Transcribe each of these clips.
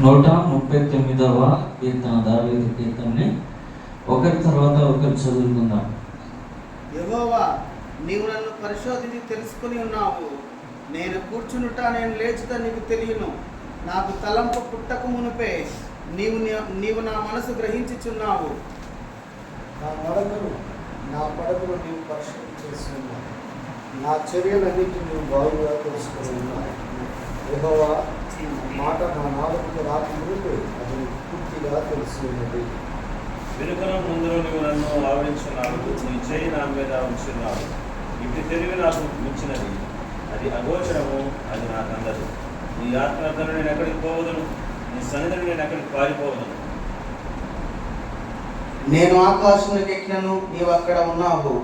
నూట ముప్పై తొమ్మిదవ కీర్తన దావేది కీర్తనని ఒకరి తర్వాత ఒకరు చదువుకుందాం. యెహోవా నీవు నన్ను పరిశోధించి తెలుసుకుని ఉన్నావు. నేను కూర్చునుట నేను లేచుట నీకు తెలియను. నాకు తలంపు పుట్టక మునిపే నీవు నీ- నీవు నా మనసు గ్రహించుచున్నావు. నా నడకను నా పడకను నీవు పరిశీలన చేసి ఉన్నావు నా చర్యలన్నింటినీ నీవు బాగుగా తెలుసుకుని ఉన్నావు. యెహోవా మాట నా నాలుగుకి రాకముందు అది పూర్తిగా తెలిసి ఉన్నది వెనుకన ముందులో నువ్వు నన్ను ఆవరించున్నావు నీ చేయి నా మీద ఉంచున్నావు ఇటు తెలివి నాకు మించినది. అది అగోచరము అది నాకు అందదు. నీ ఆత్మతో నేను ఎక్కడికి పోవదును? నీ సన్నిధిని నేను ఎక్కడికి పారిపోవదును? నేను ఆకాశంలోకి ఎక్కినను నీవు అక్కడ ఉన్నావు.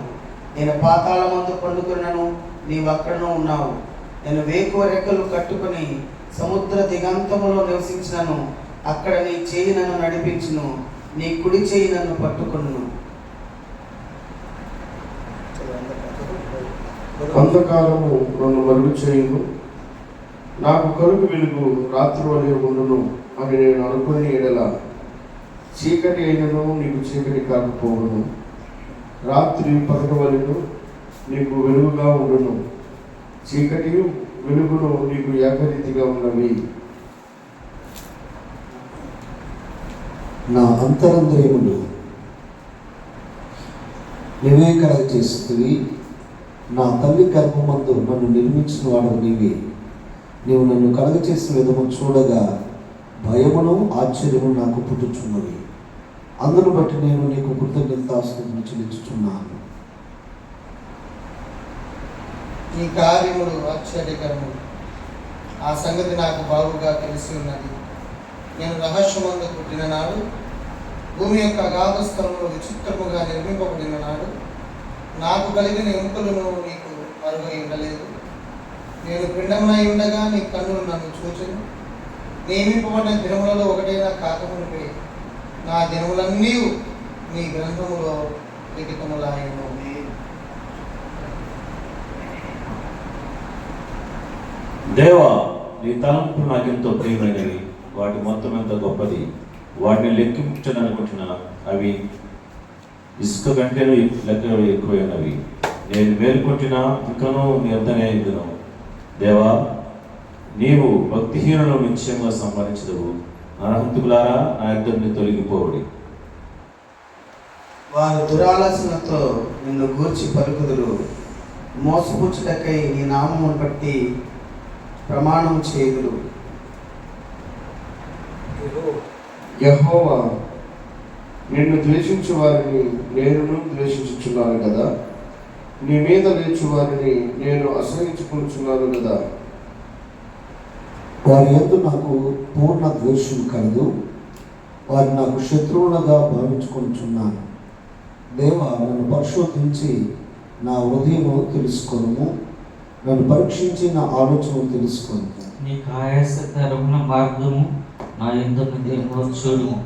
నేను పాతాళ మందు పండుకున్నను నీవు అక్కడను ఉన్నావు. నేను వేకువ రెక్కలు కట్టుకుని సముద్ర దిగంతములో నివసించినను అక్కడ నీ చేయి నన్ను నడిపించును నీ కుడి చేయి నన్ను పట్టుకును అంధకారము నన్ను మరుగు చేయును. నాకు కలుపు వెలుగు రాత్రి వలె ఉండును అని నేను అనుకుని ఎడల చీకటి అయినను నీకు చీకటి కాకపోవును. రాత్రి పగటి వలెను నీకు వెలుగుగా ఉండును. చీకటి వెలుగులు నీకు ఏకరీతిగా ఉన్నవి. నా అంతరంద్రియములు నీవే కలగ చేస్తుంది నా తల్లి గర్భమందు నన్ను నిర్మించిన వాడు నీవే. నీవు నన్ను కలగ చేసిన విధము చూడగా భయమును ఆశ్చర్యము నాకు పుట్టుచున్నవి. అందును బట్టి నేను నీకు కృతజ్ఞతాస్తుతులు చెల్లించుచున్నాను. నీ కార్యములు ఆశ్చర్యకరములు ఆ సంగతి నాకు బాగుగా తెలిసి ఉన్నది. నేను రహస్యమందు పుట్టిన నాడు భూమి యొక్క అగాధ స్థలంలో విచిత్రముగా నిర్మింపబడిన నాడు నాకు కలిగిన ఎముకలను నీకు మరుగై ఉండలేదు నేను పిండమై ఉండగా నీ కన్నులు నన్ను చూచను. నియమింపబడిన దినములలో ఒకటైనా కాకమునిపై నా దినములన్నీ నీ గ్రంథములో లిఖితములాయను. దేవా నీ తలంపు నాకెంతో ప్రియమైనవి. వాటి మొత్తం ఎంత గొప్పది. వాటిని లెక్కించననుకుంటున్నా అవి ఇసుక కంటేను లెక్క ఎక్కువైనవి. నేను మేల్కొంటున్నా ఇంకనూ నీ ఎంతనే ఇద్దను దేవా నీవు భక్తిహీనులను నిశ్చయంగా సంపాదించదవు నరహంతుకులారా నా ఇద్దరిని తొలగిపోవడి. వారు దురాలోచనతో నిన్ను గూర్చి పలుకుదురు. మోసపుచ్చుటకై నీ నామమును బట్టి ప్రమాణం చేయుదురు. యెహోవా నిన్ను ద్వేషించు వారిని నేనును ద్వేషించుచున్నాను కదా నీ మీద లేచు వారిని నేను అసహించుకుంటున్నాను కదా వారి యొద్ద నాకు పూర్ణ ద్వేషం కలదు. వారి నాకు శత్రువులుగా భావించుకొనుచున్నాను. దేవా నన్ను పరిశోధించి నా హృదయము తెలుసుకొనుము. నన్ను పరీక్షించి నా ఆలోచన తెలుసుకొను. నీకు ఆయాసకరమైన మార్గము నా ఎందుకు దేవుడు చూడుము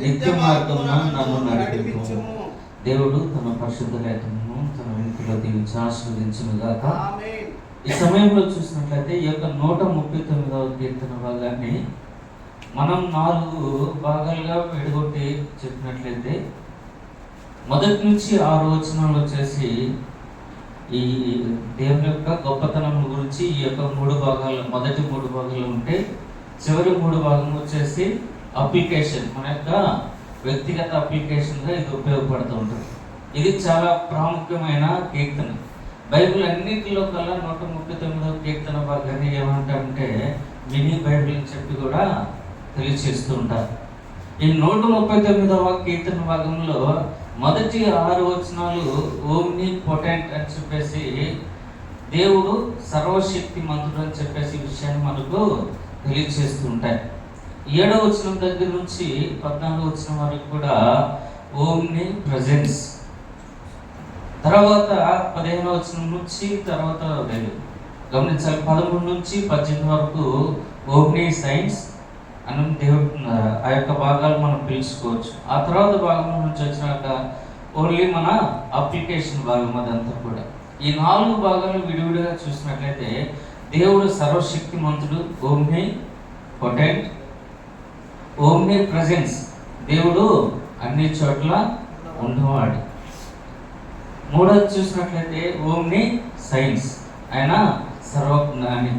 నిత్య మార్గమున నన్ను నడిపించుము. దేవుడు తన పరిశుద్ధ లేఖను తన వెనుకలో దీవించి ఆశీర్వదించును గాక. ఆమేన్. ఈ సమయంలో చూసినట్లయితే ఈ యొక్క నూట ముప్పై తొమ్మిదవ కీర్తన భాగాన్ని మనం నాలుగు భాగాలుగా విడగొట్టి చెప్పినట్లయితే మొదటి నుంచి ఆరు వచనాలు వచ్చేసి ఈ దేవుని యొక్క గొప్పతనం గురించి ఈ యొక్క మూడు భాగాలు మొదటి మూడు భాగాలు ఉంటే చివరి మూడు భాగం వచ్చేసి అప్లికేషన్. మన యొక్క వ్యక్తిగత అప్లికేషన్గా ఇది ఉపయోగపడుతూ ఉంటుంది. ఇది చాలా ప్రాముఖ్యమైన కీర్తన. బైబిల్ అన్నింటిలో కల్లా నూట ముప్పై తొమ్మిదవ కీర్తన భాగాన్ని ఏమంటారంటే మినీ బైబిల్ అని చెప్పి కూడా తెలియచేస్తూ ఉంటారు. ఈ నూట ముప్పై తొమ్మిదవ కీర్తన భాగంలో మొదటి ఆరు వచనాలు ఓమ్ని పొటెంట్ అని చెప్పేసి దేవుడు సర్వశక్తి మంతుడు అని చెప్పేసి విషయాన్ని మనకు తెలియజేస్తూ ఉంటాయి. ఏడవ వచనం దగ్గర నుంచి పద్నాలుగు వచనం వరకు కూడా ఓమ్ని ప్రజెన్స్ తర్వాత పదిహేను వచనం నుంచి తర్వాత లేదు గమనించాలి పదమూడు నుంచి పద్దెనిమిది వరకు ఓమ్ని సైన్స్ అని దేవుడు ఆ యొక్క భాగాలు మనం పిలుచుకోవచ్చు. ఆ తర్వాత భాగం నుంచి వచ్చినాక ఓన్లీ మన అప్లికేషన్ భాగం అదంతా కూడా. ఈ నాలుగు భాగాలు విడివిడిగా చూసినట్లయితే దేవుడు సర్వశక్తిమంతుడు ఓమ్ని పొటెంట్ ఓమ్ని ప్రజెన్స్ దేవుడు అన్ని చోట్ల ఉన్నవాడు. మూడోది చూసినట్లయితే ఓమ్ని సైన్స్ ఆయన సర్వజ్ఞాని.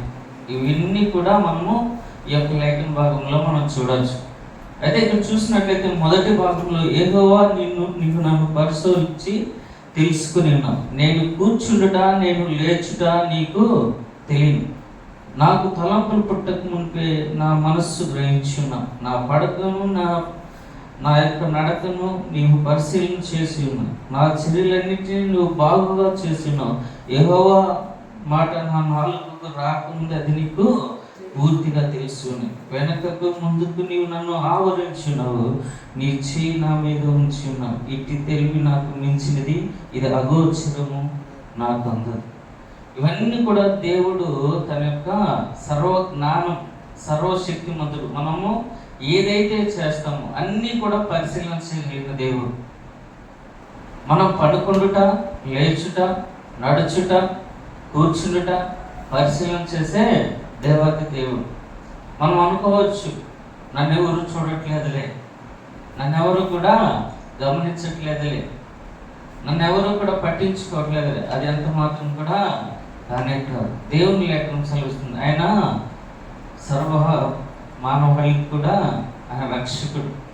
ఇవన్నీ కూడా మనము ఈ యొక్క లేఖన భాగంలో మనం చూడవచ్చు అయితే ఇక్కడ చూసినట్లయితే మొదటి భాగంలో ఏదోవా నిన్ను నీకు నన్ను పరిశోధించి తెలుసుకుని ఉన్నావు. నేను కూర్చుండుట నేను లేచుట నీకు తెలియదు నాకు తలంపులు పుట్టక మునిపే నా మనస్సు గ్రహించున్నా నా పడకను నా నా యొక్క నడకను నీవు పరిశీలన చేసి ఉన్నావు. నా చర్యలన్నింటినీ నువ్వు బాగుగా చేసి ఉన్నావు. యెహోవా మాట నా నాలుగు రాకముందు అది నీకు పూర్తిగా తెలుసు వెనకకు ముందుకు నీవు నన్ను ఆవరించున్నావు నీ చేయి నా మీద ఉంచి ఉన్నావు ఇట్టి తెలివి నాకు మించినది ఇది అగోచరము నాకు అందదు. ఇవన్నీ కూడా దేవుడు తన యొక్క సర్వ జ్ఞానం సర్వశక్తిమంతుడు మనము ఏదైతే చేస్తామో అన్నీ కూడా పరిశీలన చేయగలిగిన దేవుడు. మనం పడుకుండుట లేచుట నడుచుట కూర్చుండుట పరిశీలన చేసే దేవాది దేవుడు మనం అనుకోవచ్చు నన్ను ఎవరు చూడట్లేదులే. నన్ను ఎవరు కూడా గమనించట్లేదులే. నన్ను ఎవరు కూడా పట్టించుకోవట్లేదులే. అది ఎంత మాత్రం కూడా కానే కాదు దేవుని లేఖనం సెలవుస్తుంది. ఆయన సర్వ మానవులకి కూడా ఆయన రక్షకుడు.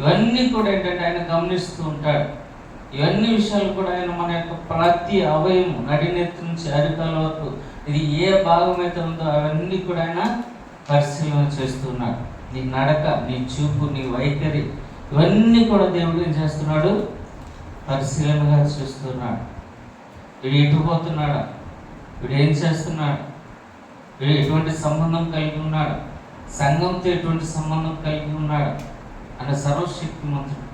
ఇవన్నీ కూడా ఏంటంటే ఆయన గమనిస్తూ ఉంటాడు. ఇవన్నీ విషయాలు కూడా ఆయన మన యొక్క ప్రతి అవయము నడినెత్తి నుంచి అరికాల వరకు ఇది ఏ భాగం అయితే ఉందో అవన్నీ కూడా ఆయన పరిశీలన చేస్తున్నాడు. నీ నడక నీ చూపు నీ వైఖరి ఇవన్నీ కూడా దేవుడు ఏం చేస్తున్నాడు? పరిశీలనగా చూస్తున్నాడు. వీడు ఎటుపోతున్నాడా వీడు ఏం చేస్తున్నాడు? వీడు ఎటువంటి సంబంధం కలిగి ఉన్నాడు? సంఘంతో ఎటువంటి సంబంధం కలిగి ఉన్నాడు? అనే సర్వశక్తిమంతుడు.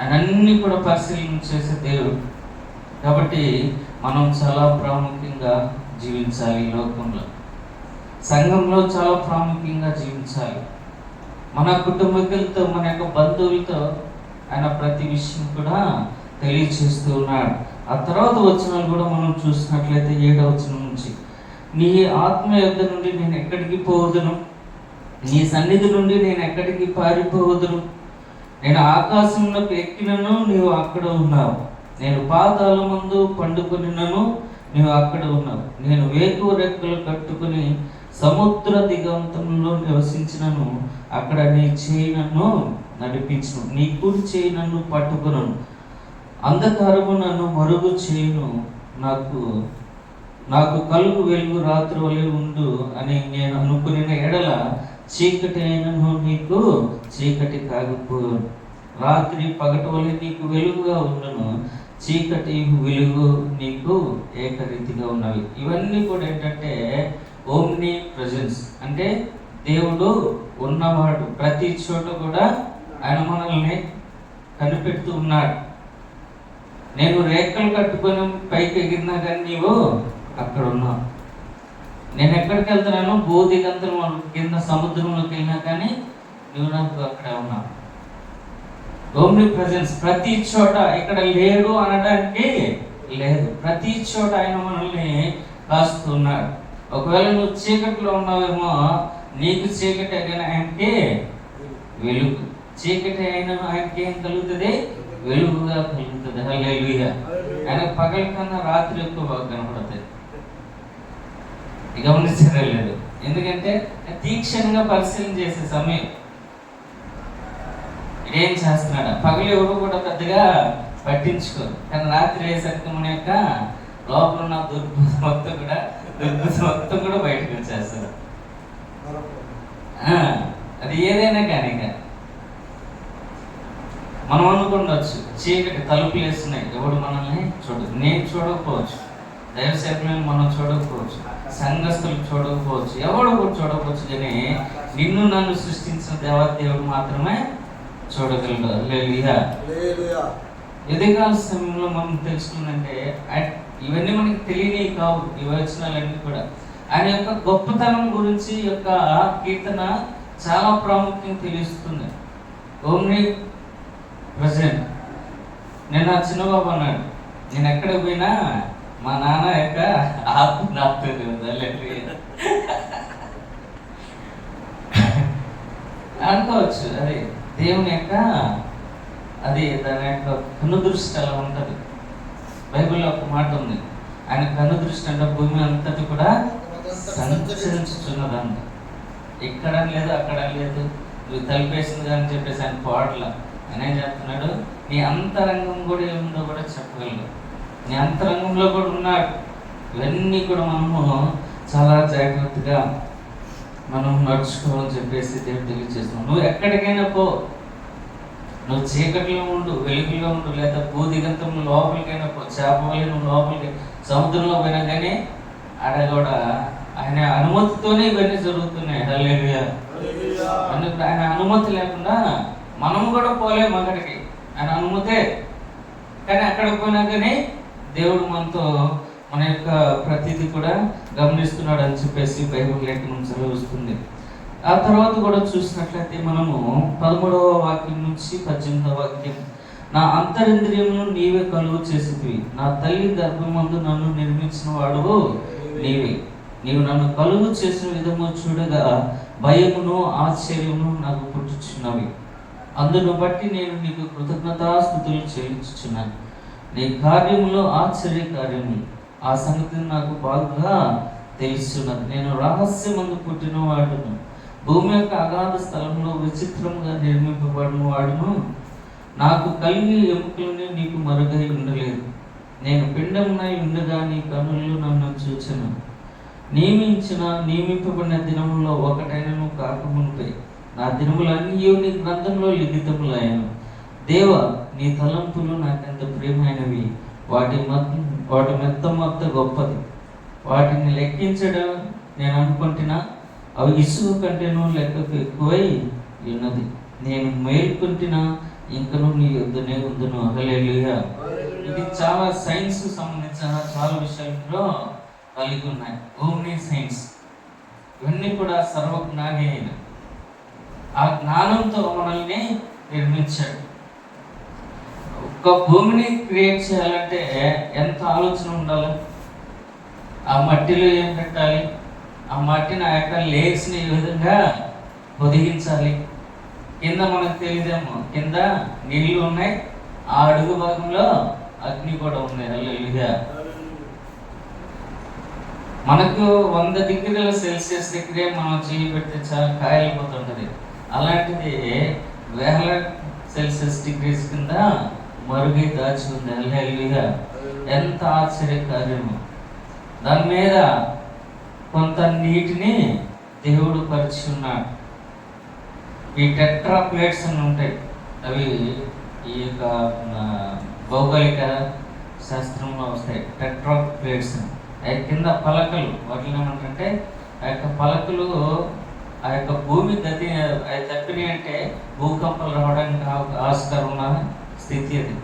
ఆయన అన్ని కూడా పరిశీలన చేసే దేవుడు. కాబట్టి మనం చాలా ప్రాముఖ్యంగా జీవించాలి లోకంలో. సంఘంలో చాలా ప్రాముఖ్యంగా జీవించాలి. మన కుటుంబీకులతో మన యొక్క బంధువులతో ఆయన ప్రతి విషయం కూడా తెలియచేస్తూ ఉన్నాడు. ఆ తర్వాత వచ్చిన కూడా మనం చూసినట్లయితే ఏడవ వచనం నుంచి నీ ఆత్మ యొద్ద నుండి నేను ఎక్కడికి పోవదును? నీ సన్నిధి నుండి నేను ఎక్కడికి పారిపోవదును? నేను ఆకాశంలోకి ఎక్కినను నీవు అక్కడ ఉన్నావు. నేను పాతాల ముందు పండుకొనినను నీవు అక్కడ ఉన్నావు నేను వేకు రెక్కలు కట్టుకుని సముద్ర దిగంతంలో నివసించినను అక్కడ నీ చేయి నన్ను నడిపించును. నీ కుడి చేయి నన్ను పట్టుకునను. అంధకారము నన్ను మరుగు చేయును. నాకు నాకు కలుగు వెలుగు రాత్రి వలె ఉండు అని నేను అనుకునిన ఎడల చీకటి అయినను నీకు చీకటి కాకపోను రాత్రి పగటి వలె నీకు వెలుగుగా ఉండను. చీకటి వెలుగు నీకు ఏకరీతిగా ఉన్నవి. ఇవన్నీ కూడా ఏంటంటే ఓమ్ని ప్రజెన్స్ అంటే దేవుడు ఉన్నవాడు. ప్రతి చోట కూడా ఆయన మనల్ని కనిపెడుతూ ఉన్నాడు. నేను రేఖలు కట్టుకొని పైకి ఎగిరినా కానీ నీవు అక్కడ ఉన్నావు. నేను ఎక్కడికి వెళ్తున్నాను బోధిగంతరం కింద సముద్రంలోకి వెళ్ళినా కానీ నువ్వు నాకు అక్కడే ఉన్నావు. ఓమ్ని ప్రజెన్స్ ప్రతి చోట ఇక్కడ లేడు అనడానికి లేదు. ప్రతి చోట ఆయన మనల్ని కాస్తున్నాడు ఒకవేళ నువ్వు చీకట్లో ఉన్నావేమో నీకు చీకటి అయిన ఆయనకి వెలుగు. చీకటి అయిన ఆయనకి ఏం కలుగుతుంది? వెలుగుగా కలుగుతుంది. హల్లెలూయా ఆయన పగల కన్నా రాత్రి ఎక్కువ బాగా కనపడుతుంది గమనించడం లేదు ఎందుకంటే తీక్షణంగా పరిశీలన చేసే సమయం. ఏం చేస్తున్నాడు? పగలు ఎవరు కూడా పెద్దగా పట్టించుకోరు. కానీ రాత్రి అయ్యేసరికి మన యొక్క లోపల ఉన్న దుర్బుద్ధి మొత్తం కూడా దుర్బుద్ధి మొత్తం కూడా బయటకు వచ్చేస్తారు. ఆ, అది ఏదైనా కానీ మనం అనుకుండొచ్చు చీకటి తలుపులు వేస్తున్నాయి. ఎవడు మనల్ని చూడదు నేను చూడకపోవచ్చు. దైవ మనం చూడకపోవచ్చు. సంఘస్థులు చూడకపోవచ్చు. ఎవడు కూడా చూడకపోవచ్చు. కానీ నిన్ను నన్ను సృష్టించిన దేవదేవుడు మాత్రమే చూడగలడు. హల్లెలూయా. ఎదగాల సమయంలో మనం తెలుసుకుందంటే ఇవన్నీ మనకి తెలియని కావు ఈ వచనాలన్నీ కూడా. ఆయన యొక్క గొప్పతనం గురించి యొక్క కీర్తన చాలా ప్రాముఖ్యం తెలుస్తుంది. Omnipresent. నేను ఆ చిన్నబాబు అన్నాడు. నేను ఎక్కడికి పోయినా మా నాన్న యొక్క ఆత్మ హల్లెలూయా. అనుకోవచ్చు అది. దేవుని యొక్క అది దాని యొక్క కనుదృష్టి అలా ఉంటుంది. బైబిల్లో ఒక మాట ఉంది. ఆయన కనుదృష్టి అంటే భూమి అంతటి కూడా సంచరించుచున్నదంట. ఇక్కడ లేదు అక్కడ లేదు. నువ్వు తలిపేసింది అని చెప్పేసి ఆయన పాటల ఆయన ఏం చెప్తున్నాడు నీ అంతరంగం కూడా ఏముందో కూడా చెప్పగలడు. నీ అంతరంగంలో కూడా ఉన్నాడు. ఇవన్నీ కూడా మనము చాలా జాగ్రత్తగా మనం నడుచుకోవాలని చెప్పేసి దేవుడు తెలియజేస్తున్నాం నువ్వు ఎక్కడికైనా పో. నువ్వు చీకటిలో ఉండు వెలుగులో ఉండు లేదా భూదిగంతం లోపలికైనా పో. చేపవల్లి నువ్వు లోపలికి సముద్రంలో పోయినా కానీ ఆడ కూడా ఆయన అనుమతితోనే ఇవన్నీ జరుగుతున్నాయి. హల్లెలూయా. అందుకు ఆయన అనుమతి లేకుండా మనం కూడా పోలేము అక్కడికి. ఆయన అనుమతే. కానీ అక్కడికి పోయినా కానీ దేవుడు మనతో మన యొక్క ప్రతిదీ కూడా గమనిస్తున్నాడు అని చెప్పేసి బైబిల్ లేఖనం చదివిస్తుంది. ఆ తర్వాత కూడా చూసినట్లయితే మనము పదమూడవ వాక్యం నుంచి పద్దెనిమిదవ వాక్యం నా అంతరింద్రియమును నీవే కలుగు చేసివి నా తల్లి గర్భమందు నన్ను నిర్మించిన వాడువు నీవే. నీవు నన్ను కలుగు చేసిన విధము చూడగా భయమును ఆశ్చర్యమును నాకు పుట్టుచున్నవి. అందును బట్టి నేను నీకు కృతజ్ఞతాస్థుతులు చెల్లించుచున్నాను. నీ కార్యములో ఆశ్చర్య కార్యము ఆ సంగతి నాకు బాగా తెలుస్తున్నది. నేను రహస్యమందు పుట్టిన వాడును భూమి యొక్క అగాధ స్థలంలో విచిత్రముగా నిర్మింపబడిన వాడును. నాకు కలిగి ఎముకలని నీకు మరుగై ఉండలేదు. నేను పిండమునై ఉండగా నీ కనులు నన్ను చూచను. నియమించిన నియమింపబడిన దినములో ఒకటైనను కాకమునిపై నా దినములన్నీ నీ గ్రంథంలో లిఖితములయ్యాను దేవ నీ తలంపులు నాకెంత ప్రియమైనవి. వాటి మధ్య వాటి మెత్త మొత్త గొప్పది. వాటిని లెక్కించడం నేను అనుకుంటున్నా అవి ఇసుక కంటేనూ లెక్కకు ఎక్కువై ఉన్నది. నేను మేల్కొంటినా ఇంకను నీ యొద్దనే ఉందను. హల్లెలూయా. ఇది చాలా సైన్స్ సంబంధించిన చాలా విషయాల్లో కలిగి ఉన్నాయి. ఓమ్ని సైన్స్ ఇవన్నీ కూడా సర్వజ్ఞాని ఆ జ్ఞానంతో మనల్ని నిర్మించాడు. ఒక భూమిని క్రియేట్ చేయాలంటే ఎంత ఆలోచన ఉండాలి? ఆ మట్టిలో ఏం పెట్టాలి? ఆ మట్టిని ఆ యొక్క లేక్స్ని ఏ విధంగా పొదిగించాలి కింద మనకు తెలియదేమో కింద నీళ్ళు ఉన్నాయి ఆ అడుగు భాగంలో అగ్ని కూడా ఉంది. అల్లుగా మనకు వంద డిగ్రీల సెల్సియస్ దగ్గరే మనం చేయి పెడితే చాలా కాయలిపోతుంటది. అలాంటిది వేల సెల్సియస్ డిగ్రీస్ కింద మరుగై దాచి నెలనెల్లిగా ఎంత ఆశ్చర్యకార్యము. దాని మీద కొంత నీటిని దేవుడు పరిచి ఉన్నాడు ఈ టెట్రా ప్లేట్స్ అని ఉంటాయి. అవి ఈ యొక్క భౌగోళిక శాస్త్రంలో వస్తాయి. Tetra plates. అవి కింద పలకలు. వాటిని ఏమంటే ఆ యొక్క పలకలు ఆ యొక్క భూమి గతి అవి తప్పినాయి అంటే భూకంపాలు రావడానికి ఆ- ఆస్కారం ఉన్న స్థితి అది.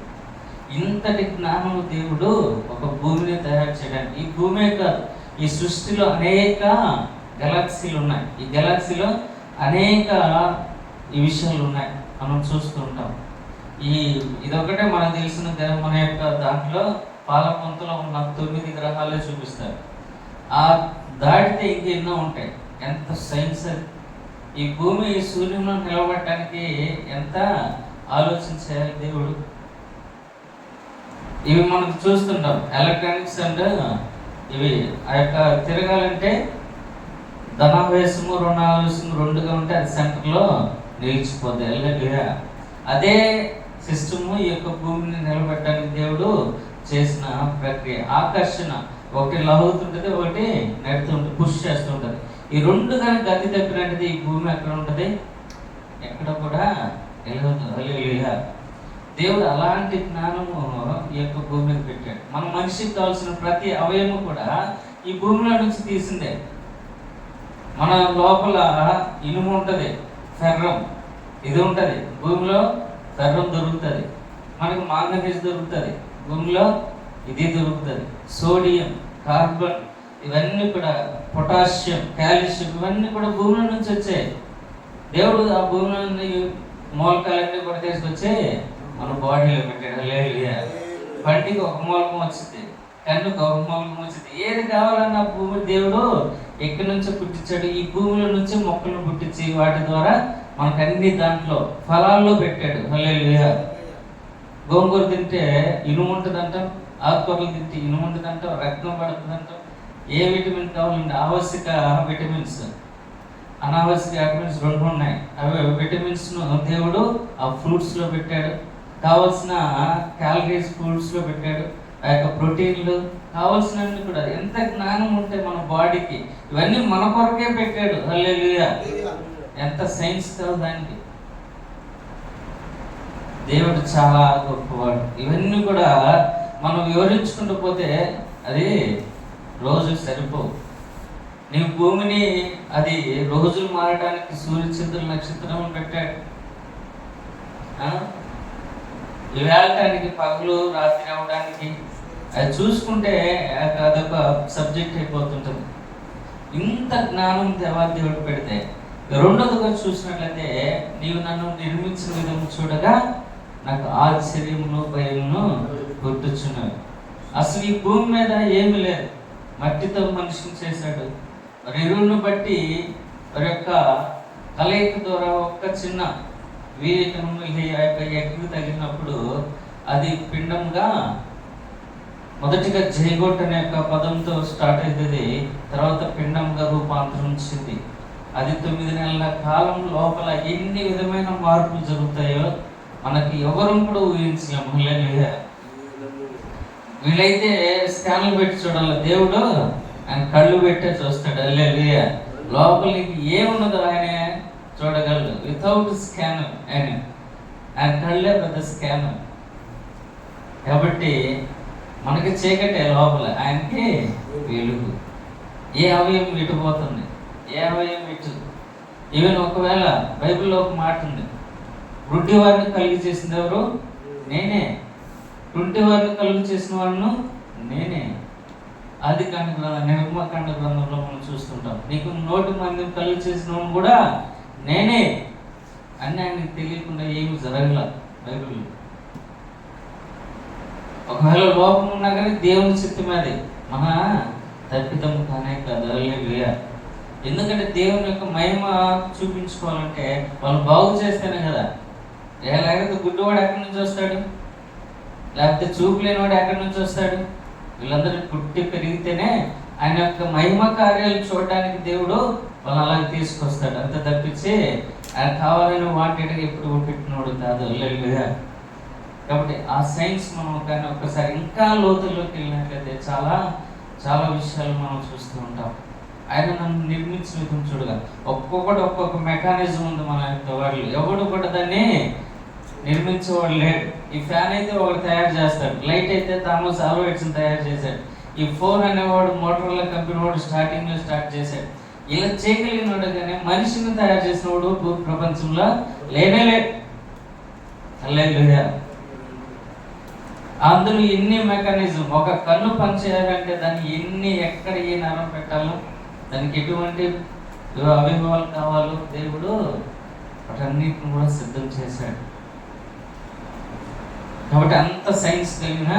ఇంతటి జ్ఞానము దేవుడు ఒక భూమిని తయారు చేయడానికి ఈ భూమే కాదు ఈ సృష్టిలో అనేక గెలాక్సీలు ఉన్నాయి. ఈ గెలాక్సీలో అనేక ఈ విషయాలు ఉన్నాయి. మనం చూస్తూ ఉంటాం. ఈ ఇదొకటే మనకు తెలిసిన మన యొక్క దాంట్లో పాలపంతలో ఉన్న తొమ్మిది గ్రహాలే చూపిస్తారు. ఆ దాటితే ఇంకెన్నో ఉంటాయి. ఎంత సైన్స్ ఈ భూమి సూర్యుని నిలబడటానికి ఎంత ఆలోచన దేవుడు. ఇవి మనం చూస్తుంటాం. ఎలక్ట్రానిక్స్ అండ్ ఇవి ఆ యొక్క తిరగాలంటే ధనావేశము రుణావేశము రెండుగా ఉంటే అది సెంటర్లో నిలిచిపోద్ది ఎల్లగా అదే సిస్టము ఈ యొక్క భూమిని నిలబెట్టడానికి దేవుడు చేసిన ప్రక్రియ. ఆకర్షణ ఒకటి లవుతుంటుంది ఒకటి నడుతుంటుంది పుష్ చేస్తుంటుంది. ఈ రెండు కానీ గతి తప్పినట్టుది ఈ భూమి ఎక్కడ ఉంటుంది? ఎక్కడ కూడా నిలవదు దేవుడు అలాంటి జ్ఞానము ఈ యొక్క భూమి మీద పెట్టాడు. మన మనిషికి కావాల్సిన ప్రతి అవయము కూడా ఈ భూమిలో నుంచి తీసిందే. మన లోపల ఇనుము ఉంటుంది ఫెర్రం. ఇది ఉంటుంది భూమిలో ఫెర్రం దొరుకుతుంది. మనకు మాంగనీస్ దొరుకుతుంది భూమిలో ఇది దొరుకుతుంది. సోడియం కార్బన్ ఇవన్నీ కూడా పొటాషియం కాల్షియం ఇవన్నీ కూడా భూమిలో నుంచి వచ్చాయి. దేవుడు ఆ భూమిలో మూలకాలన్నీ కూడా తీసుకొచ్చి మన బాడీలో పెట్టాడు హల్లెలూయా పంటికి ఒక మూలకం వచ్చింది కన్నుకు ఒక మూలకం వచ్చింది. ఏది కావాలన్నా భూమి దేవుడు ఎక్కడి నుంచో పుట్టించాడు? ఈ భూమిలో నుంచి మొక్కలను పుట్టించి వాటి ద్వారా మనకు అన్ని దాంట్లో ఫలాల్లో పెట్టాడు. హల్లెలూయా. గోంగూర తింటే ఇనుము ఉంటుందంట ఆకుకూరలు తింటే ఇనుము ఉంటుందంట రక్తం పడుతుందంట. ఏ విటమిన్ కావాలండి ఆవశ్యక విటమిన్స్. అనావశ్యక విటమిన్స్ రెండు ఉన్నాయి. అవి విటమిన్స్ను దేవుడు ఆ ఫ్రూట్స్లో పెట్టాడు. కావలసిన క్యాలరీస్ ఫ్రూట్స్లో పెట్టాడు. ఆ యొక్క ప్రోటీన్లు కావలసినవి కూడా ఎంత జ్ఞానం ఉంటే మన బాడీకి ఇవన్నీ మన కొరకే పెట్టాడు. హల్లెలూయా. ఎంత సైన్స్ కాదు దానికి. దేవుడు చాలా గొప్పవాడు. ఇవన్నీ కూడా మనం వివరించుకుంటూ పోతే అది రోజు సరిపోవు. నీ భూమిని అది రోజులు మారడానికి సూర్యచంద్ర నక్షత్రం పెట్టాడు. వెళ్ళటానికి పగలు రాత్రి అవడానికి అది చూసుకుంటే అదొక సబ్జెక్ట్ అయిపోతుంటుంది. ఇంత జ్ఞానం దేవాదేవుడు పెడితే రెండోదిగా చూసినట్లయితే నీవు నన్ను నిర్మించిన విధం చూడగా నాకు ఆశ్చర్యమును భయమును గుర్తొచ్చున్నవి అసలు ఈ భూమి మీద ఏమీ లేదు. మట్టితో మనిషిని చేశాడు. మరి బట్టి వారి యొక్క కలయిక ద్వారా ఒక్క చిన్న వీరికము ఈ యొక్క ఎగ్గు తగిలినప్పుడు అది పిండంగా మొదటిగా జైగోట్ అనే యొక్క పదంతో స్టార్ట్ అవుతుంది తర్వాత పిండంగా రూపాంతరించింది అది తొమ్మిది నెలల కాలం లోపల ఎన్ని విధమైన మార్పులు జరుగుతాయో మనకి ఎవరు కూడా ఊహించలేము హల్లెలూయా. వీళ్ళైతే స్కాన్లు పెట్టి చూడాలి. దేవుడు ఆయన కళ్ళు పెట్టే చూస్తాడు. అల్లెలుయ. లోపల నీకు ఏమున్నదో ఆయన చూడగలడు. వితౌట్ స్కాన్ ఆయన. ఆయన కళ్ళే పెద్ద స్కాన్ కాబట్టి మనకి చీకటే లోపల. ఆయనకి వెలుగు. ఏ అవయం ఇటు పోతుంది ఏ అవయం ఇటు ఈవెన్ ఒకవేళ బైబిల్లో ఒక మాట ఉంది. వృద్ధి వారిని కలుగు చేసింది ఎవరు? నేనే. కుంటి వారిని కలుగు చేసిన వాళ్ళను నేనే. ఆది కాండ గ్రంథం నిర్మకాండ గ్రంథంలో మనం చూస్తుంటాం నీకు నోటి మంది కళ్ళు చేసిన కూడా నేనే. అని ఆయనకి తెలియకుండా ఏమి జరగల బైబిల్ ఒకవేళ లోపం ఉన్నా కానీ దేవుని చిత్తం మహా మన తప్పిదం కానే కాదు ఎందుకంటే దేవుని యొక్క మహిమ చూపించుకోవాలంటే వాళ్ళు బాగు చేస్తేనే కదా. లేకపోతే గుడ్డివాడు ఎక్కడి నుంచి వస్తాడు? లేకపోతే చూపు లేనివాడు ఎక్కడి నుంచి వస్తాడు? వీళ్ళందరూ పుట్టి పెరిగితేనే ఆయన యొక్క మహిమ కార్యాలు చూడడానికి దేవుడు వాళ్ళని అలాగే తీసుకొస్తాడు. అంత తప్పించి ఆయన కావాలని వాంటెడ్గా ఎప్పుడు పెట్టినోడు కాదు లేదా కాబట్టి ఆ సైన్స్ మనం కానీ ఒక్కసారి ఇంకా లోతుల్లోకి వెళ్ళినట్లయితే చాలా చాలా విషయాలు మనం చూస్తూ ఉంటాం. ఆయన నన్ను నిర్మించిన విధం చూడగా ఒక్కొక్కటి ఒక్కొక్క మెకానిజం ఉంది మన యొక్క వాళ్ళు ఎవడు కూడా దాన్ని నిర్మించేవాడు లేడు ఈ ఫ్యాన్ అయితే ఒకటి తయారు చేస్తాడు. లైట్ అయితే థామస్ ఆల్వా తయారు చేశాడు. ఈ ఫోన్ అనేవాడు మోటార్ల కంపెనీ వాడు స్టార్టింగ్లో స్టార్ట్ చేశాడు. ఇలా చేయగలిగినాడు కానీ మనిషిని తయారు చేసినవాడు భూ- ప్రపంచంలో లేనే లేడు హల్లెలూయా. అందులో ఎన్ని మెకానిజం? ఒక కన్ను పనిచేయాలంటే దాన్ని ఎన్ని ఎక్కడ ఏ నరం పెట్టాలో దానికి ఎటువంటి అభిభవాలు కావాలో దేవుడు వాటన్నిటిని కూడా సిద్ధం చేశాడు. కాబట్టి అంత సైన్స్ కలిగిన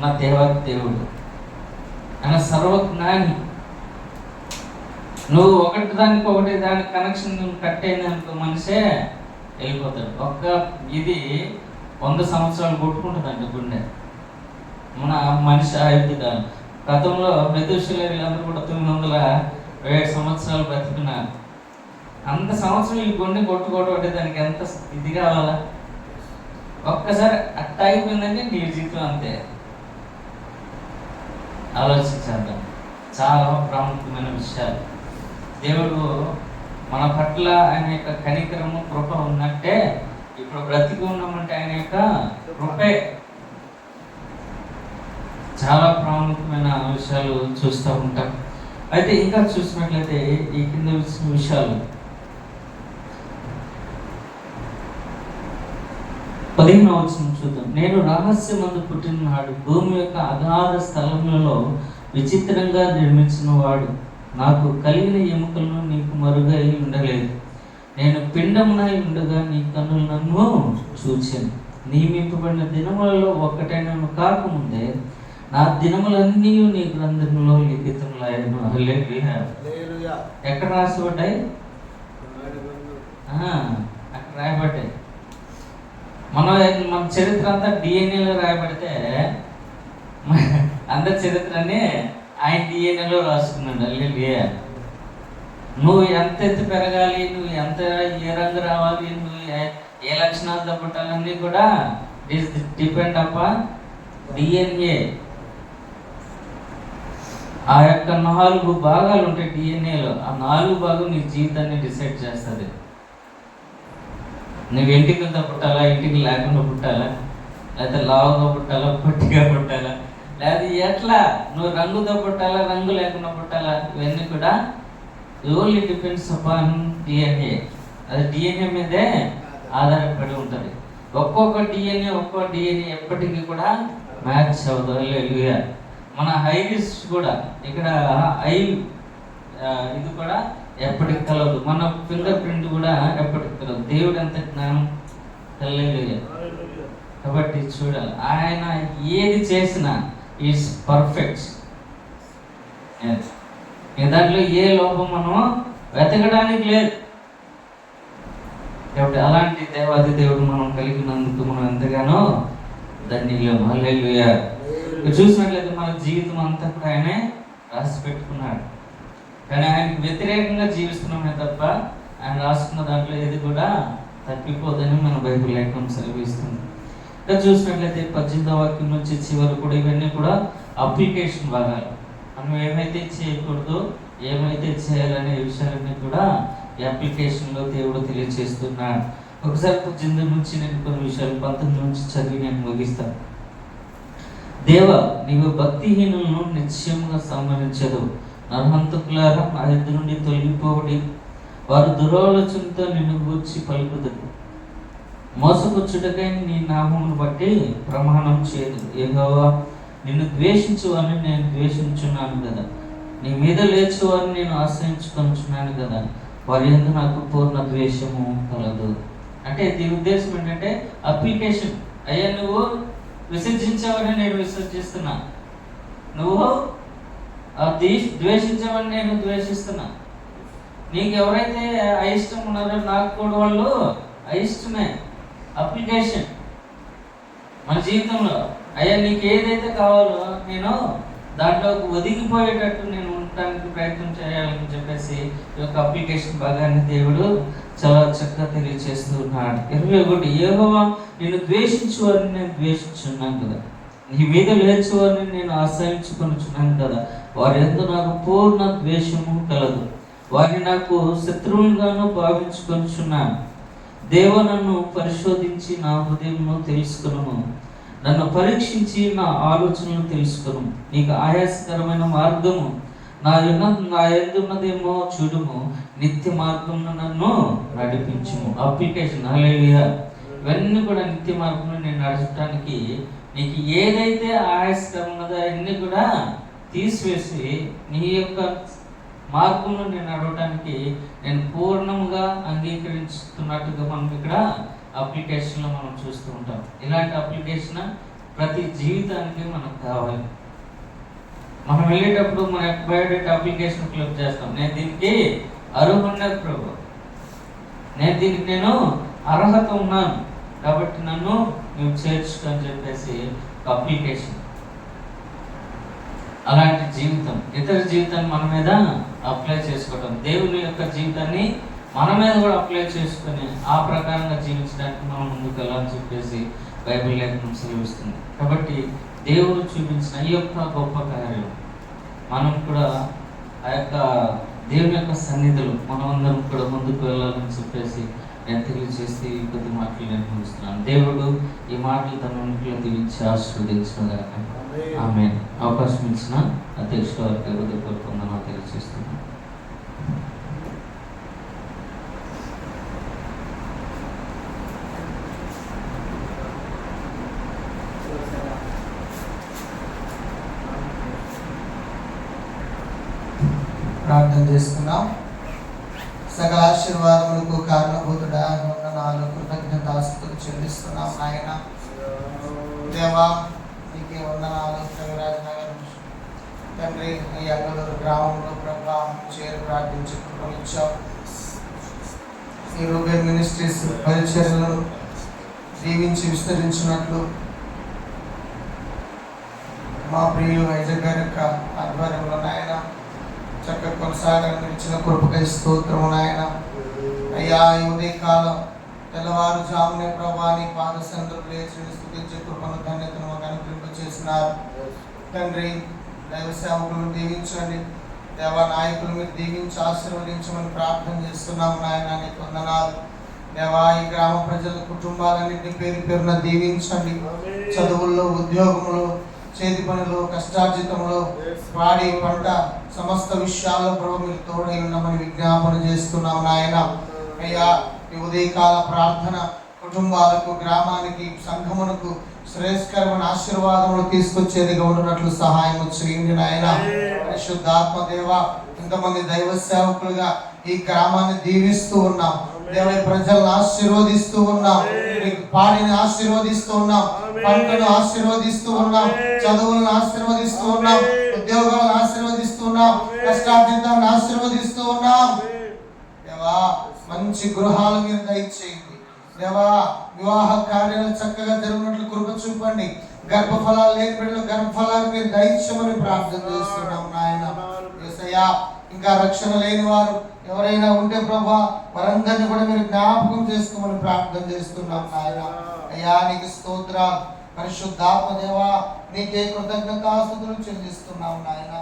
నా దేవాది దేవుడు. ఆయన సర్వజ్ఞాని. నువ్వు ఒకటి దానికి ఒకటి దాని కనెక్షన్ కట్ అయినందుకు మనిషే వెళ్ళిపోతాడు. ఒక్క ఇది వంద సంవత్సరాలు కొట్టుకుంటుందండి గుండె. మన మనిషి ఆయుధ కాలం గతంలో మెదుషులందరూ కూడా తొమ్మిది వందల ఏడు సంవత్సరాలు బతికినారు అంత సంవత్సరం ఈ గుండె కొట్టుకోవడం అంటే దానికి ఎంత ఇది కావాలా? ఒక్కసారి అట్ట అయిపోయిందంటే నీ జీవితం అంతే. ఆలోచించేద్దాం చాలా ప్రాముఖ్యమైన విషయాలు. దేవుడు మన పట్ల ఆయన యొక్క కనికరము కృప ఉన్నట్టే ఇప్పుడు బ్రతికి ఉన్నామంటే ఆయన యొక్క కృపే. చాలా ప్రాముఖ్యమైన విషయాలు చూస్తూ ఉంటాం. అయితే ఇంకా చూసినట్లయితే ఈ కింద విషయాలు పదిహేను వచ్చిన చూద్దాం. నేను రహస్యమందు పుట్టిన నాడు భూమి యొక్క అగాధ స్థలములలో విచిత్రంగా నిర్మించిన వాడు. నాకు కలిగిన ఎముకలను నీకు మరుగై ఉండలేదు. నేను పిండమునై ఉండగా నీ కన్నులు నన్ను చూచాను. నియమింపబడిన దినములలో ఒక్కటైనను కాకముందే నా దినములన్నీ నీ గ్రంథంలో హల్లెలూయా. ఎక్కడ రాసిపడ్డాయి ఆ, రాయబడ్డాయి. మన మన చరిత్ర అంతా డిఎన్ఏలో రాయబడితే అంత అందరి చరిత్రని ఆయన డిఎన్ఏలో రాసుకున్నాడు అల్లెలుయ్య నువ్వు ఎంత ఎత్తు పెరగాలి నువ్వు ఎంత ఏ రంగు రావాలి నువ్వు ఏ- ఏ లక్షణాలతో పుట్టాలన్నీ కూడా ఇస్ డిపెండ్ అపాన్ డిఎన్ఏ ఆ యొక్క నాలుగు భాగాలు ఉంటాయి డిఎన్ఏలో ఆ నాలుగు భాగం నీ జీవితాన్ని డిసైడ్ చేస్తుంది. నువ్వు ఎంటికలతో పుట్టాలా ఇంటికి లేకుండా పుట్టాలా లేకపోతే లావుగా పుట్టాలా పొట్టిగా పుట్టాలా లేదా ఎట్లా? నువ్వు రంగుతో పుట్టాలా రంగు లేకుండా పుట్టాలా? ఇవన్నీ కూడా ఓన్లీ డిపెండ్స్ అపాన్ డిఎన్ఏ అది డిఎన్ఏ మీదే ఆధారపడి ఉంటుంది. ఒక్కొక్క డిఎన్ఏ ఒక్కొక్క డిఎన్ఏ ఎప్పటికీ కూడా మ్యాచ్ అవ్వదు హల్లెలూయా. మన హైరిస్ కూడా ఇక్కడ ఐ ఇది కూడా ఎప్పటికి కలవదు. మన ఫింగర్ ప్రింట్ కూడా ఎప్పటికి కలవదు. దేవుడు ఎంత జ్ఞానం హల్లెలూయా. కాబట్టి చూడాలి. ఆయన ఏది చేసినా ఈజ్ పర్ఫెక్ట్ దాంట్లో ఏ లోపం మనం వెతకడానికి లేదు. కాబట్టి అలాంటి దేవాది దేవుడు మనం కలిగినందుకు మనం ఎంతగానో ధన్యులం. హల్లెలూయా ఇక్కడ చూసినట్లయితే మన జీవితం అంతా కూడా ఆయనే రాసి పెట్టుకున్నాడు కానీ ఆయనకు వ్యతిరేకంగా జీవిస్తున్నామే తప్ప ఆయన రాసుకున్న దాంట్లో ఏది కూడా తప్పిపోదని మన బైబిల్ లేఖనం సెలవిస్తుంది. ఇంకా చూసినట్లయితే పద్దెనిమిదవ వాక్యం నుంచి చివరి కూడా ఇవన్నీ కూడా అప్లికేషన్ భాగాలు. మనం ఏమైతే చేయకూడదు ఏమైతే చేయాలనే విషయాలన్నీ కూడా ఈ అప్లికేషన్లో దేవుడు తెలియజేస్తున్నాడు. ఒకసారి పద్దెనిమిది నుంచి నేను కొన్ని విషయాలు పంతొమ్మిది నుంచి చదివి నేను ముగిస్తాను. దేవ నీవు భక్తిహీనులను నిశ్చయంగా సంహరించదు నరహంతకులారా నా ఎద్దు నుండి తొలగిపోవడి. వారు దురాలోచనతో నిన్ను గూర్చి పలుకుదురు. మోసపుచ్చుటకై నీ నామమును బట్టి ప్రమాణం చేయదు ఏగోవా నిన్ను ద్వేషించువని నేను ద్వేషించున్నాను కదా నీ మీద లేచువారిని నేను ఆశ్రయించుకొనుచున్నాను కదా వారి ఎందుకు నాకు పూర్ణ ద్వేషము కలదు. అంటే దీని ఉద్దేశం ఏంటంటే అప్లికేషన్. అయ్యా నువ్వు విసర్జించావని నేను విసర్జిస్తున్నా. నువ్వు ద్వేషించమని నేను ద్వేషిస్తున్నా. నీకు ఎవరైతే అయిష్టం ఉన్నారో నాకు కూడా వాళ్ళు అయిష్టమే. అప్లికేషన్. మన జీవితంలో అయ్యా నీకు ఏదైతే కావాలో నేను దాంట్లో ఒదిగిపోయేటట్టు నేను ఉండటానికి ప్రయత్నం చేయాలని చెప్పేసి ఈ యొక్క అప్లికేషన్ భాగాన్ని దేవుడు చాలా చక్కగా తెలియజేస్తూ ఉన్నాడు. ఇరవై ఒకటి ఏవో నేను ద్వేషించు అని నేను ద్వేషించున్నాను కదా. నీ మీద లేచు నేను ఆశ్రయించుకొనుచున్నాను కదా. వారి ఎందు నాకు పూర్ణ ద్వేషము కలదు. వారిని నాకు శత్రువులుగాను భావించుకొనుచున్నాను దేవ నన్ను పరిశోధించి నా హృదయమును తెలుసుకును నన్ను పరీక్షించి నా ఆలోచనలు తెలుసుకును నీకు ఆయాసకరమైన మార్గము నా ఉన్న నా ఎందున్నదేమో చూడుము. నిత్య మార్గంలో నన్ను నడిపించుము. అప్లికేషన్ హల్లెలూయా ఇవన్నీ కూడా నిత్య మార్గంలో నేను నడచడానికి నీకు ఏదైతే ఆయాసకరం ఉన్నదో అవన్నీ కూడా తీసివేసి నీ యొక్క మార్గంలో నేను నడవడానికి నేను పూర్ణంగా అంగీకరిస్తున్నట్టుగా మనం ఇక్కడ అప్లికేషన్లో మనం చూస్తూ ఉంటాం. ఇలాంటి అప్లికేషన్ ప్రతి జీవితానికి మనకు కావాలి. మనం వెళ్ళేటప్పుడు మన యొక్క బయోడేటా అప్లికేషన్ క్లిక్ చేస్తాం. నేను దీనికి అర్హున్నది ప్రభు. నేను దీనికి నేను అర్హత ఉన్నాను. కాబట్టి నన్ను నువ్వు చేర్చుకో అని చెప్పేసి ఒక అప్లికేషన్. అలాంటి జీవితం ఇతర జీవితాన్ని మన మీద అప్లై చేసుకోవడం దేవుని యొక్క జీవితాన్ని మన మీద కూడా అప్లై చేసుకొని ఆ ప్రకారంగా జీవించడానికి మనం ముందుకు వెళ్ళాలని చెప్పేసి బైబిల్ లేఖనం సెలవిస్తుంది. కాబట్టి దేవుడు చూపించిన ఈ యొక్క గొప్ప కార్యం మనం కూడా ఆ యొక్క దేవుని యొక్క సన్నిధులు మనమందరం కూడా ముందుకు వెళ్ళాలని చెప్పేసి నేను తెలియజేసి ఈ కొద్ది మాటలు నేను ముగిస్తున్నాను దేవుడు ఈ మాటలు తన ఇంట్లో దీవించి ఆశీర్వదించిన ఆమె అవకాశం ఇచ్చిన అధ్యక్షుడు వారికి హృదయపూర్వకంగా తెలియజేస్తున్నాను ప్రార్థన చేసుకుందాం సకల ఆశీర్వాదములకు కారణభూతుడా ఉన్న నాలుగు కృతజ్ఞతాస్తులు చెల్లిస్తున్నాం నాయన దేవా నీకే వందనాలు కవిరాజ్ నగర్ తండ్రి ఈ అంగళూరు గ్రామంలో ప్రభా చేరు ప్రార్థించి కృపనిచ్చావు ఈ రూబేల్ మినిస్ట్రీస్ పరిచర్యలను దీవించి విస్తరించినట్లు మా ప్రియులు వైజాగ్ గారి యొక్క ఆధ్వర్యంలో నాయన చక్కగా కొనసాగాలని ఇచ్చిన కృపకై స్తోత్రము నాయన. అయ్యా ఈ ఉదయకాలం తెల్లవారుజామునే ప్రభాని పాదసంద్రులు లేచి స్థుతించే కృపను ధన్యతను మాకు అనుగ్రహింప చేసినారు తండ్రి దైవ సేవకులను దీవించండి. దేవ నాయకులు మీరు దీవించి ఆశీర్వదించమని ప్రార్థన చేస్తున్నాము నాయన. నీకు వందనాలు. దేవా ఈ గ్రామ ప్రజల కుటుంబాలన్నింటినీ పేరు పేరున దీవించండి. చదువుల్లో ఉద్యోగంలో చేతి పనులు కష్టార్జితంలో పాడి పంట సమస్త విషయాల్లో ప్రభు మీరు తోడై ఉన్నామని విజ్ఞాపన చేస్తున్నాం నాయన. అయ్యా ఈ ఉదయకాల ప్రార్థన కుటుంబాలకు గ్రామానికి సంఘమునకు శ్రేయస్కరమైన ఆశీర్వాదములు తీసుకొచ్చేదిగా ఉండునట్లు సహాయం చేయండి నాయన. పరిశుద్ధాత్మ దేవ ఇంతమంది దైవ సేవకులుగా ఈ గ్రామాన్ని దీవిస్తూ ఉన్నాం. దేవ ఈ ప్రజలను ఆశీర్వదిస్తూ ఉన్నాం. పాడిని ఆశీర్వదిస్తూ ఉన్నాం. పంటను ఆశీర్వదిస్తూ ఉన్నాం. చదువులను ఆశీర్వదిస్తూ ఉన్నాం. ఉద్యోగాలను ఆశీర్వదిస్తూ ఉన్నాం. కష్టార్జితాన్ని ఆశీర్వదిస్తూ ఉన్నాం. దేవా మంచి గృహాలు మీరు దయచేయండి. దేవా వివాహ కార్యాలు చక్కగా జరుగునట్లు కృప చూపండి. గర్భఫలాలు లేని బిడ్డలు గర్భఫలాలు మీరు దయచేయమని ప్రార్థన చేస్తున్నాం నాయన. ఇంకా రక్షణ లేని వారు ఎవరైనా ఉంటే ప్రభా వారందరినీ కూడా మీరు జ్ఞాపకం చేసుకోమని ప్రార్థన చేస్తున్నాం నాయన. అయ్యా నీకు స్తోత్ర పరిశుద్ధాత్మదేవా నీకే కృతజ్ఞతాస్తుతులు చెల్లిస్తున్నాం నాయన.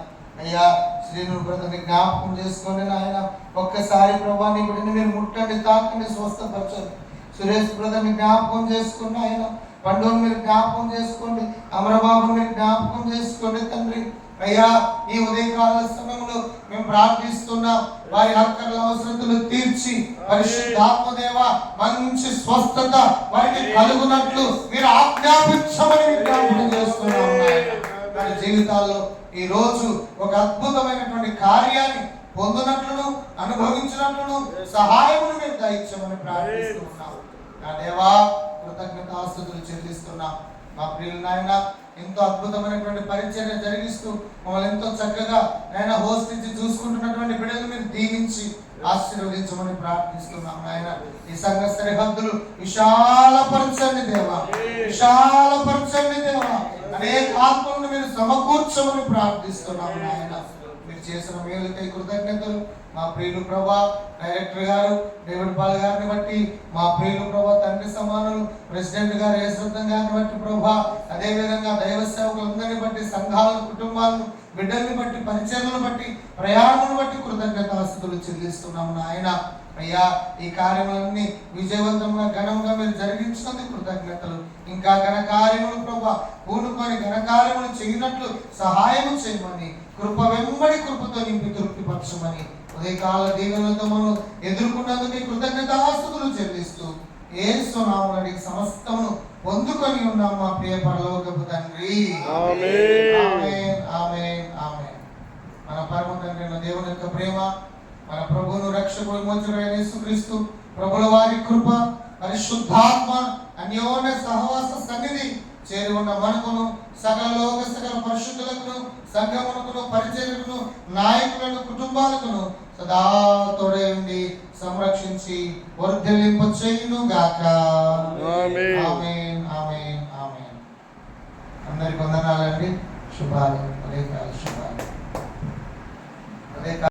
అయ్యా శ్రీను బ్రతని జ్ఞాపకం చేసుకోండి నాయన. ఒక్కసారి ప్రభా నీ బిడ్డని మీరు ముట్టండి తాకండి స్వస్థపరచండి. సురేష్ బ్రదర్ని జ్ఞాపకం చేసుకున్న ఆయన పండుగను మీరు జ్ఞాపకం చేసుకోండి. అమరబాబుని మీరు జ్ఞాపకం చేసుకోండి తండ్రి. అయ్యా ఈ ఉదయకాల సమయంలో మేము ప్రార్థిస్తున్నాం. వారి అక్కర్ల అవసరతలు తీర్చి పరిశుద్ధాత్మదేవ మంచి స్వస్థత వారికి కలుగునట్లు మీరు ఆజ్ఞాపించమని చేస్తున్నాం వారి జీవితాల్లో ఈ రోజు ఒక అద్భుతమైనటువంటి కార్యాన్ని పొందినట్లును అనుభవించినట్లును సహాయమును మీరు దయచేయమని ప్రార్థిస్తున్నాం. నా దేవా కృతజ్ఞతాస్తుతులు చెల్లిస్తున్నాం. మా ప్రియులు నాయన ఎంతో అద్భుతమైనటువంటి పరిచర్య జరిగిస్తూ మమ్మల్ని ఎంతో చక్కగా నాయన హోస్ట్ ఇచ్చి చూసుకుంటున్నటువంటి బిడ్డలు మీరు దీవించి ఆశీర్వదించమని ప్రార్థిస్తున్నాం నాయన. ఈ సంఘ సరిహద్దులు విశాలపరచండి దేవా. విశాలపరచండి దేవా. అనేక ఆత్మలను మీరు సమకూర్చమని ప్రార్థిస్తున్నాం నాయన. చేసిన మేలుకై కృతజ్ఞతలు. మా ప్రియులు ప్రభా డైరెక్టర్ గారు డేవిడ్ పాల్ గారిని బట్టి మా ప్రియులు ప్రభా తండ్రి సమానులు ప్రెసిడెంట్ గారు యశ్వంతం గారిని బట్టి ప్రభా అదేవిధంగా దైవ సేవకులందరిని బట్టి సంఘాలను కుటుంబాలను బిడ్డల్ని బట్టి పరిచయలను బట్టి ప్రయాణాలను బట్టి కృతజ్ఞత ఆస్తులు చెల్లిస్తున్నాము నాయన. అయ్యా ఈ కార్యములన్నీ విజయవంతంగా ఘనంగా మీరు జరిగించినందుకు కృతజ్ఞతలు ఇంకా ఘన కార్యములు ప్రభా పూనుకొని ఘన కార్యములు చేయనట్లు సహాయము చేయమని కృప వెంబడి కృపతో నింపి తృప్తిపరచమని ఉదయకాల దీవెనలతో మనం ఎదుర్కొన్నందుకు కృతజ్ఞత ఆస్తులు చెల్లిస్తూ ఏ సునాములని సమస్తమును పొందుకొని ఉన్నాం మా ప్రియ పరలోకపు తండ్రి ఆమేన్. ఆమేన్. మన పరమ తండ్రి దేవుని యొక్క ప్రేమ మన ప్రభువును రక్షకుడు విమోచకుడైన యేసుక్రీస్తు ప్రభుల వారి కృప పరిశుద్ధాత్మ అన్యోన్య సహవాస సన్నిధి చేరి ఉన్న మనకును సకల లోక సకల పరిశుద్ధులకు సంఘమునకును పరిచయకును నాయకులను కుటుంబాలకును సదా తోడే ఉండి సంరక్షించి వర్ధలింప చేయును గాక. ఆమేన్. ఆమేన్ ఆమేన్ అందరికి వందనాలండి. శుభాలు. ఉదయకాల శుభాలు.